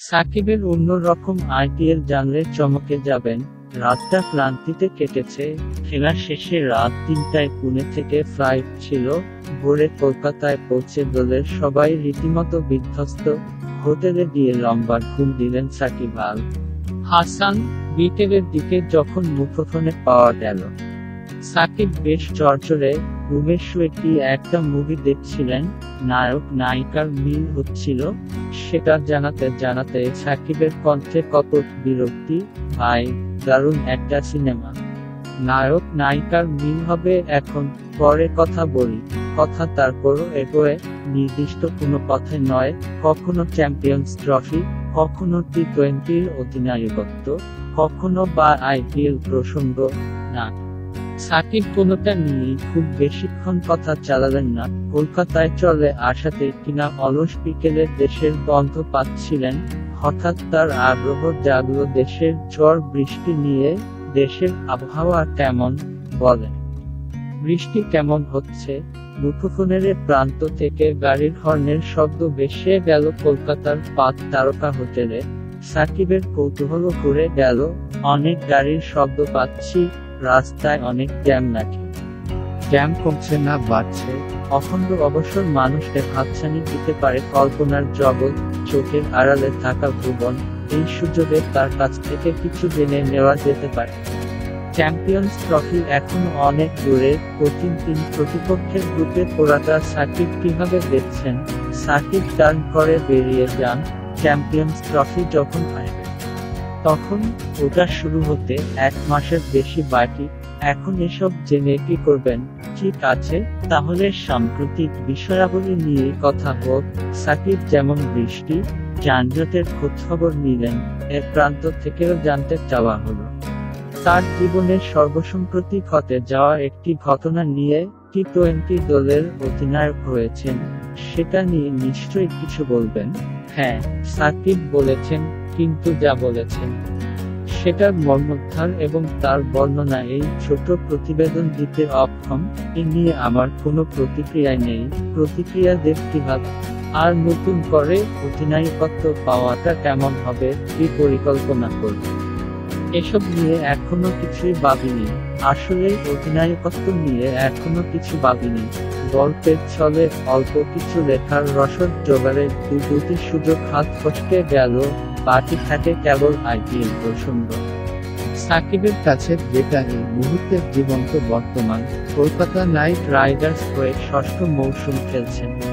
সাকিবের অন্যরকম আইপিএল জানলে চমকে যাবেন। রাতটা ক্লান্তিতে কেটেছে। খেলা শেষে রাত তিনটায় পুনে থেকে ফ্লাইট ছিল। ভোরে কলকাতায় পৌঁছে দলের সবাই রীতিমতো বিধ্বস্ত। হোটেলে দিয়ে লম্বা ঘুম দিলেন সাকিব আল। হাসান বিকেলের দিকে যখন মুঠোফোনে পাওয়া গেল। সাকিব বেশ চরচরে রুমে শুয়ে কি একটা মুভি দেখছিলেন, নায়ক নায়িকার মিল হচ্ছিল, সেটা জানাতে জানাতে সাকিবের কণ্ঠে কত বিরক্তি, ভাই, দারুণ একটা সিনেমা নায়ক নায়িকার মিল হবে এখন, পরে কথা বলি, কথা তারপরও এগোয়, নির্দিষ্ট কোনো পথে নয়, কখনো চ্যাম্পিয়ন্স ট্রফি কখনো টি টোয়েন্টির অধিনায়কত্ব, কখনো বা আইপিএল প্রসঙ্গ, না। সাকিব কোনোটা নিয়েই খুব বেশিক্ষণ কথা চালালেন না। কলকাতায় চলে আসাতে কিনা অলস বিকেলে দেশের গন্ধ পাচ্ছিলেন। হঠাৎ তার আগ্রহ জাগলো দেশের ঝড় বৃষ্টি নিয়ে। দেশের আবহাওয়া কেমন? বলেন। বৃষ্টি কেমন হচ্ছে? মুঠোফোনের প্রান্ত থেকে গাড়ির হর্নের শব্দ ভেসে গেল কলকাতার পাঁচ তারকা হোটেলে। সাকিবের কৌতূহল ঘুরে গেল। অনেক গাড়ির শব্দ পাচ্ছি। রাস্তায় অনেক জ্যাম নাকি? জ্যাম কমছে না বাড়ছে। অখণ্ড অবসর মানুষকে হাতছানি দিতে পারে কল্পনার জগৎ চোখের আড়ালে থাকা ভুবন এই সুযোগে তার কাছ থেকে কিছু জেনে নেওয়া যেতে পারে। চ্যাম্পিয়ন্স ট্রফি এখনও অনেক দূরে কঠিন তিন প্রতিপক্ষের গ্রুপে পড়াটা সাকিব কীভাবে দেখছেন? সাকিব টার্ন করে বেরিয়ে যান চ্যাম্পিয়ন্স ট্রফি যখন আসবে তখন ওটা শুরু হতে এক মাসের বেশি বাকি। এখন এসব জেনে কি করবেন? ঠিক আছে, তাহলে সাম্প্রতিক বিষয়াবলী নিয়ে কথা হোক। সাকিব যেমন বৃষ্টি, যানজটের খোঁজখবর নিলেন, এ প্রান্ত থেকেও জানতে চাওয়া হলো। তার জীবনের সর্বসম্প্রতি ঘটে যাওয়া একটি ঘটনা নিয়ে টি টোয়েন্টি দলের অধিনায়ক হয়েছেন। সেটা নিয়ে নিশ্চয়ই কিছু বলবেন? হ্যাঁ সাকিব বলেছেন কিন্তু যা বলেছেন, সেটার মর্মোদ্ধার এবং তার বর্ণনা এই ছোট প্রতিবেদন দিতে অক্ষম, এ নিয়ে আমার কোনো প্রতিক্রিয়া নেই। প্রতিক্রিয়া দেব কীভাবে আর নতুন করে অধিনায়কত্ব পাওয়াটা কেমন হবে কি পরিকল্পনা করবে। এসব নিয়ে এখনও কিছুই ভাবিনি। আসলে অধিনায়কত্ব নিয়ে এখনও কিছু ভাবিনি। গল্পের ছলে অল্প কিছু লেখার রসদ জোগাড়ে দুটি সুযোগ হাত ফসকে গেল। বাকি থাকে কেবল আইপিএল প্রসঙ্গ। সাকিবের কাছে যেটা এই মুহূর্তের জীবন্ত বর্তমান, কলকাতা নাইট রাইডার্স হয়ে ষষ্ঠ মৌসুম খেলছেন।